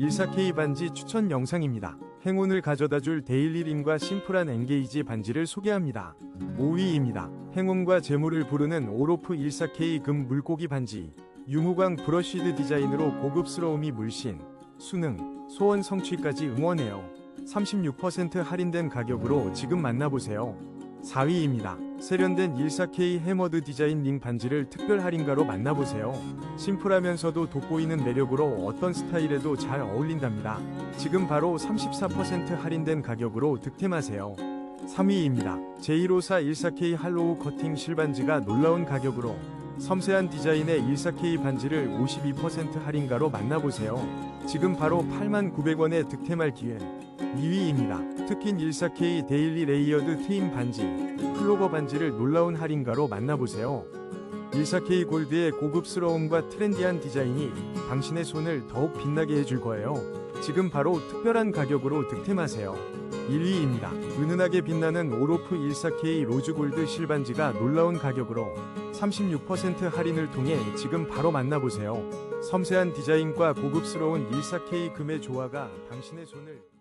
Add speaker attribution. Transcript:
Speaker 1: 14K 반지 추천 영상입니다. 행운을 가져다 줄 데일리림과 심플한 엔게이지 반지를 소개합니다. 5위입니다. 행운과 재물을 부르는 오로프 14K 금 물고기 반지. 유무광 브러쉬드 디자인으로 고급스러움이 물씬, 수능, 소원 성취까지 응원해요. 36% 할인된 가격으로 지금 만나보세요. 4위입니다. 세련된 14K 해머드 디자인 링 반지를 특별 할인가로 만나보세요. 심플하면서도 돋보이는 매력으로 어떤 스타일에도 잘 어울린답니다. 지금 바로 34% 할인된 가격으로 득템하세요. 3위입니다. 제154 14K 할로우 커팅 실반지가 놀라운 가격으로 섬세한 디자인의 14K 반지를 52% 할인가로 만나보세요. 지금 바로 8900원에 득템할 기회. 2위입니다. 특킨 14K 데일리 레이어드 트임 반지, 클로버 반지를 놀라운 할인가로 만나보세요. 14K 골드의 고급스러움과 트렌디한 디자인이 당신의 손을 더욱 빛나게 해줄 거예요. 지금 바로 특별한 가격으로 득템하세요. 1위입니다. 은은하게 빛나는 오로프 14K 로즈 골드 실반지가 놀라운 가격으로 36% 할인을 통해 지금 바로 만나보세요. 섬세한 디자인과 고급스러운 14K 금의 조화가 당신의 손을